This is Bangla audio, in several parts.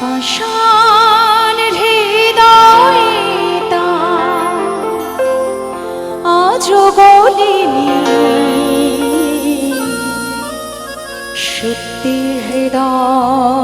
পাষাণ হৃদয়ে তা আজ বলিনি। সত্যি হৃদয়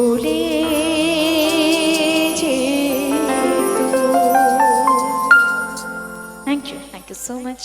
চলে thank you thank you so much